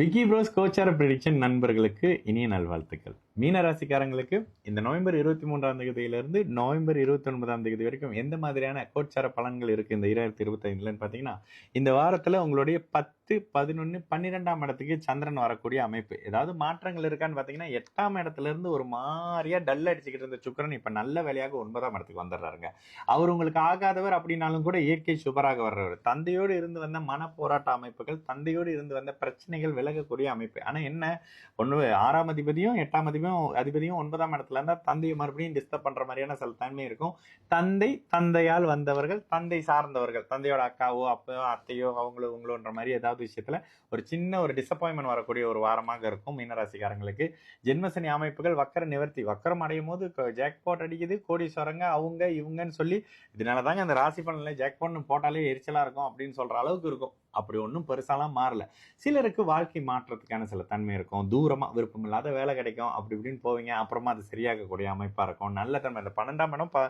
Vicky pros கோச்சார prediction நண்பர்களுக்கு இனிய நல்வாழ்த்துக்கள். மீனராசிக்காரங்களுக்கு இந்த நவம்பர் இருபத்தி மூன்றாம் தேதியிலிருந்து நவம்பர் இருபத்தி ஒன்பதாம் தேதி வரைக்கும் எந்த மாதிரியான கோச்சார பலன்கள் இருக்கு இந்த இரண்டாயிரத்தி இருபத்தைந்துலன்னு பார்த்தீங்கன்னா இந்த வாரத்தில் உங்களுடைய பத்து பதினொன்று பன்னிரெண்டாம் இடத்துக்கு சந்திரன் வரக்கூடிய அமைப்பு. ஏதாவது மாற்றங்கள் இருக்கான்னு பார்த்தீங்கன்னா எட்டாம் இடத்துல இருந்து ஒரு மாதிரியா டல் அடிச்சுக்கிட்டு இருந்த சுக்கரன் இப்போ நல்ல வேலையாக ஒன்பதாம் இடத்துக்கு வந்துடுறாருங்க. அவர் உங்களுக்கு ஆகாதவர் அப்படின்னாலும் கூட இயற்கை சுபராக வர்றவர். தந்தையோடு இருந்து வந்த மன போராட்ட அமைப்புகள் தந்தையோடு இருந்து வந்த பிரச்சனைகள் விலகக்கூடிய அமைப்பு. ஆனால் என்ன? ஒன்று ஆறாம் அதிபதியும் எட்டாம் அதிபதியும் அதிபதியும் ஒன்பதாம் இடத்துல இருந்தா தந்தையை மறுபடியும் டிஸ்டர்ப் பண்ற மாதிரியான சில தன்மை இருக்கும். தந்தை தந்தையால் வந்தவர்கள் தந்தை சார்ந்தவர்கள் தந்தையோட அக்காவோ அப்போ அத்தையோ அவங்களோ உங்களோன்ற மாதிரி ஏதாவது விஷயத்துல ஒரு சின்ன ஒரு டிசப்பாயின்மெண்ட் வரக்கூடிய ஒரு வாரமாக இருக்கும் மீனராசிக்காரங்களுக்கு. ஜென்மசனி அமைப்புகள் வக்கர நிவர்த்தி. வக்கரம் அடையும் போது ஜாக்பாட் அடிக்குது கோடீஸ்வரங்க அவங்க இவங்கன்னு சொல்லி இதனால தாங்க அந்த ராசி பலனில் ஜாக்பாட்னு போட்டாலே எரிச்சலா இருக்கும் அப்படின்னு சொல்ற அளவுக்கு இருக்கும். அப்படி ஒன்றும் பெருசாலாம் மாறல. சிலருக்கு வாழ்க்கை மாற்றத்துக்கான சில தன்மை இருக்கும். தூரமாக விருப்பம் இல்லாத வேலை கிடைக்கும். அப்படி அப்படி இப்படின்னு போவீங்க. அப்புறமா அது சரியாகக்கூடிய அமைப்பாக இருக்கும். நல்ல தன்மை. இந்த பன்னெண்டாம் இடம் ப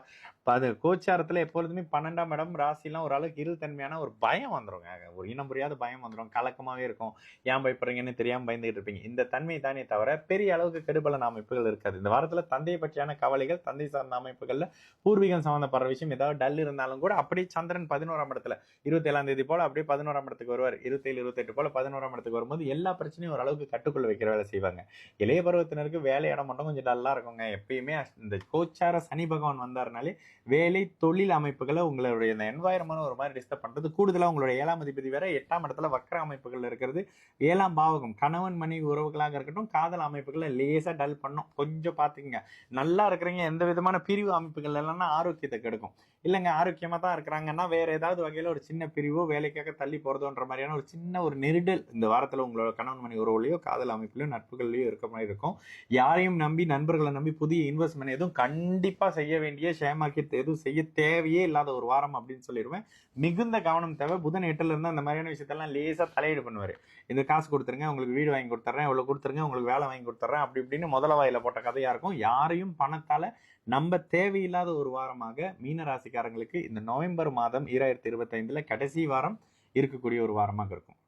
அது கோச்சாரத்தில் எப்பொழுதுமே பன்னெண்டாம் இடம் ராசிலாம் ஓரளவுக்கு அளவுக்கு இரு தன்மையான ஒரு பயம் வந்துருங்க ஒரு இனம் புரியாத பயம் வந்துடும் கலக்கமாகவே இருக்கும். ஏன் பயப்படுறீங்கன்னு தெரியாமல் பயந்துகிட்டு இருப்பீங்க. இந்த தன்மை தானே தவிர பெரிய அளவுக்கு கெடுபலன் அமைப்புகள் இருக்காது. இந்த வாரத்தில் தந்தையை பற்றியான கவலைகள் தந்தை சார்ந்த அமைப்புகளில் பூர்வீகம் சம்மந்தப்படுற விஷயம் ஏதாவது டல் இருந்தாலும் கூட அப்படியே சந்திரன் பதினோராம் இடத்துல இருபத்தி ஏழாம் தேதி போல் அப்படியே பதினோராம் இடத்துக்கு வருவார். இருபத்தேழு இருபத்தெட்டு போல் பதினோராம் இடத்துக்கு வரும்போது எல்லா பிரச்சனையும் ஓரளவுக்கு கட்டுக்குள்ள வைக்கிற வேலை செய்வாங்க. இளைய பருவத்தினருக்கு வேலை இடம் மட்டும் கொஞ்சம் டல்லாக இருக்குங்க. எப்பயுமே இந்த கோச்சார சனி பகவான் வந்தாருனாலே வேலை தொழில் அமைப்புகளை உங்களுடைய இந்த என்வாயர்மெண்ட் ஒரு மாதிரி டிஸ்டர்ப் பண்ணுறது கூடுதலாக உங்களுடைய ஏழாம் அதிபதி வேற எட்டாம் இடத்துல வக்கர அமைப்புகள் இருக்கிறது ஏழாம் பாவகம் கணவன் மனைவி உறவுகளாக இருக்கட்டும் காதல் அமைப்புகளை லேசாக டல் பண்ணும். கொஞ்சம் பார்த்துக்கங்க நல்லா இருக்கிறீங்க எந்த விதமான பிரிவு அமைப்புகள் இல்லைன்னா ஆரோக்கியத்தை கெடுக்கும். இல்லைங்க ஆரோக்கியமாக தான் இருக்கிறாங்கன்னா வேறு ஏதாவது வகையில் ஒரு சின்ன பிரிவோ வேலைக்காக தள்ளி போறதோன்ற மாதிரியான ஒரு சின்ன ஒரு நெருடல் இந்த வாரத்தில் உங்களோட கணவன் மணி உறவுலையோ காதல் அமைப்புலையோ நட்புகள்லையோ இருக்க மாதிரி இருக்கும். யாரையும் நம்பி நண்பர்களை நம்பி புதிய இன்வெஸ்ட்மெண்ட் எதுவும் கண்டிப்பாக செய்ய வேண்டிய ஷேர் மார்க்கெட் எதுவும் செய்ய தேவையே இல்லாத ஒரு வாரம் அப்படின்னு சொல்லிடுவேன். மிகுந்த கவனம் தேவை. புதன் எட்டுல இருந்து அந்த மாதிரியான விஷயத்தெல்லாம் லேசாக தலையீடு பண்ணுவார். இந்த காசு கொடுத்துருங்க உங்களுக்கு வீடு வாங்கி கொடுத்துட்றேன் இவ்வளோ கொடுத்துருங்க உங்களுக்கு வேலை வாங்கி கொடுத்துட்றேன் அப்படி இப்படின்னு முதல வாயில போட்ட கதையாக இருக்கும். யாரையும் பணத்தால் நம்ம தேவையில்லாத ஒரு வாரமாக மீன ராசிக்காரங்களுக்கு இந்த நவம்பர் மாதம் ஈராயிரத்தி இருபத்தைந்தில் கடைசி வாரம் இருக்கக்கூடிய ஒரு வாரமாக இருக்கும்.